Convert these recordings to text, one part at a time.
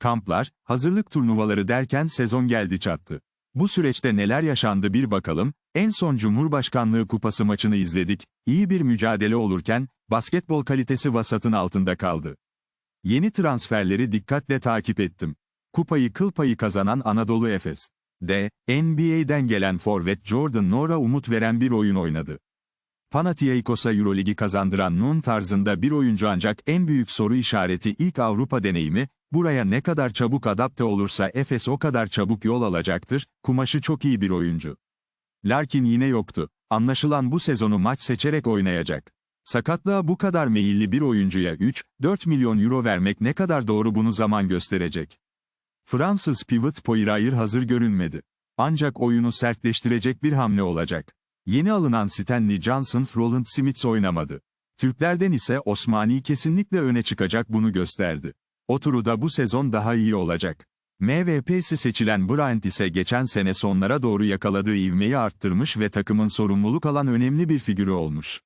Kamplar, hazırlık turnuvaları derken sezon geldi çattı. Bu süreçte neler yaşandı bir bakalım, en son Cumhurbaşkanlığı Kupası maçını izledik, iyi bir mücadele olurken, basketbol kalitesi vasatın altında kaldı. Yeni transferleri dikkatle takip ettim. Kupayı kıl payı kazanan Anadolu Efes. D, NBA'den gelen forvet Jordan Nora umut veren bir oyun oynadı. Panathinaikos'a Euroligi kazandıran Nun tarzında bir oyuncu ancak en büyük soru işareti ilk Avrupa deneyimi, buraya ne kadar çabuk adapte olursa Efes o kadar çabuk yol alacaktır, kumaşı çok iyi bir oyuncu. Larkin yine yoktu. Anlaşılan bu sezonu maç seçerek oynayacak. Sakatlığa bu kadar meyilli bir oyuncuya 3-4 milyon euro vermek ne kadar doğru bunu zaman gösterecek. Fransız pivot Poirier hazır görünmedi. Ancak oyunu sertleştirecek bir hamle olacak. Yeni alınan Stanley Johnson Roland Smith oynamadı. Türklerden ise Osmani kesinlikle öne çıkacak bunu gösterdi. Oturu da bu sezon daha iyi olacak. MVP'si seçilen Bryant ise geçen sene sonlara doğru yakaladığı ivmeyi arttırmış ve takımın sorumluluk alan önemli bir figürü olmuş.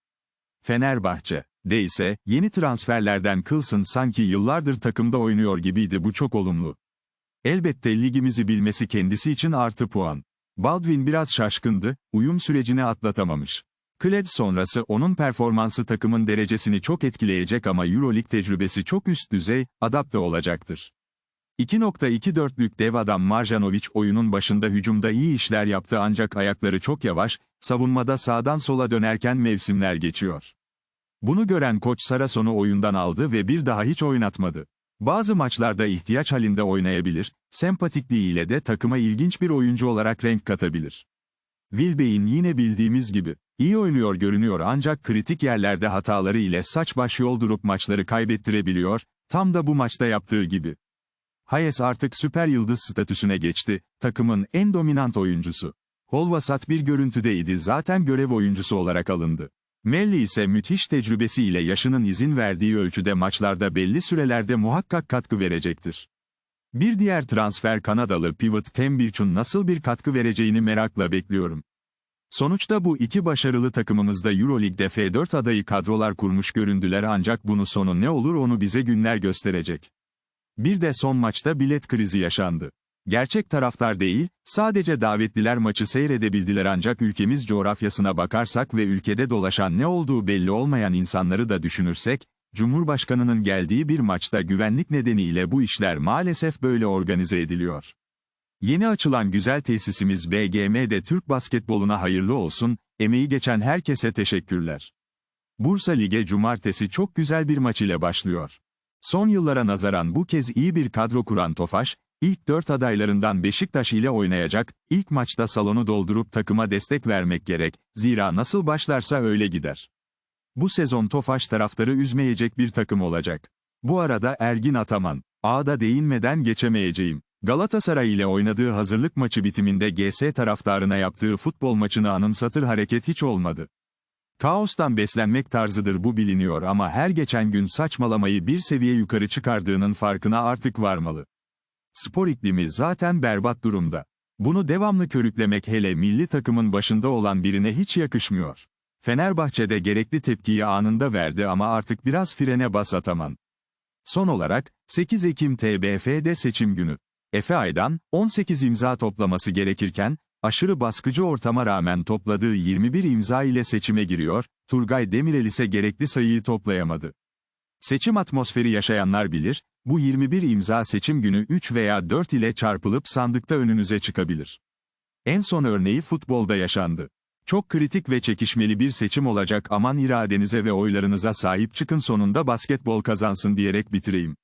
Fenerbahçe, de ise, yeni transferlerden kılsın sanki yıllardır takımda oynuyor gibiydi bu çok olumlu. Elbette ligimizi bilmesi kendisi için artı puan. Baldwin biraz şaşkındı, uyum sürecini atlatamamış. Kled sonrası onun performansı takımın derecesini çok etkileyecek ama Euroleague tecrübesi çok üst düzey, adapte olacaktır. 2.24'lük dev adam Marjanovic oyunun başında hücumda iyi işler yaptı ancak ayakları çok yavaş, savunmada sağdan sola dönerken mevsimler geçiyor. Bunu gören koç Sarason'u oyundan aldı ve bir daha hiç oynatmadı. Bazı maçlarda ihtiyaç halinde oynayabilir, sempatikliğiyle de takıma ilginç bir oyuncu olarak renk katabilir. Wilbein yine bildiğimiz gibi, iyi oynuyor görünüyor ancak kritik yerlerde hataları ile saç baş yol durup maçları kaybettirebiliyor, tam da bu maçta yaptığı gibi. Hayes artık süper yıldız statüsüne geçti, takımın en dominant oyuncusu. Holvasat bir görüntüdeydi zaten görev oyuncusu olarak alındı. Melli ise müthiş tecrübesiyle yaşının izin verdiği ölçüde maçlarda belli sürelerde muhakkak katkı verecektir. Bir diğer transfer Kanadalı pivot Cambridge'un nasıl bir katkı vereceğini merakla bekliyorum. Sonuçta bu iki başarılı takımımızda Euroleague'de F4 adayı kadrolar kurmuş göründüler ancak bunu sonu ne olur onu bize günler gösterecek. Bir de son maçta bilet krizi yaşandı. Gerçek taraftar değil, sadece davetliler maçı seyredebildiler ancak ülkemiz coğrafyasına bakarsak ve ülkede dolaşan ne olduğu belli olmayan insanları da düşünürsek, Cumhurbaşkanının geldiği bir maçta güvenlik nedeniyle bu işler maalesef böyle organize ediliyor. Yeni açılan güzel tesisimiz BGM'de Türk basketboluna hayırlı olsun, emeği geçen herkese teşekkürler. Bursa Lig'e cumartesi çok güzel bir maç ile başlıyor. Son yıllara nazaran bu kez iyi bir kadro kuran Tofaş, ilk dört adaylarından Beşiktaş ile oynayacak, ilk maçta salonu doldurup takıma destek vermek gerek, zira nasıl başlarsa öyle gider. Bu sezon Tofaş taraftarı üzmeyecek bir takım olacak. Bu arada Ergin Ataman, A'da değinmeden geçemeyeceğim. Galatasaray ile oynadığı hazırlık maçı bitiminde GS taraftarına yaptığı futbol maçını anımsatır hareket hiç olmadı. Kaostan beslenmek tarzıdır bu biliniyor ama her geçen gün saçmalamayı bir seviye yukarı çıkardığının farkına artık varmalı. Spor iklimi zaten berbat durumda. Bunu devamlı körüklemek hele milli takımın başında olan birine hiç yakışmıyor. Fenerbahçe'de gerekli tepkiyi anında verdi ama artık biraz frene bas Ataman. Son olarak, 8 Ekim TBF'de seçim günü. Efe Aydan, 18 imza toplaması gerekirken, aşırı baskıcı ortama rağmen topladığı 21 imza ile seçime giriyor, Turgay Demirel ise gerekli sayıyı toplayamadı. Seçim atmosferi yaşayanlar bilir, bu 21 imza seçim günü 3 veya 4 ile çarpılıp sandıkta önünüze çıkabilir. En son örneği futbolda yaşandı. Çok kritik ve çekişmeli bir seçim olacak aman iradenize ve oylarınıza sahip çıkın sonunda basketbol kazansın diyerek bitireyim.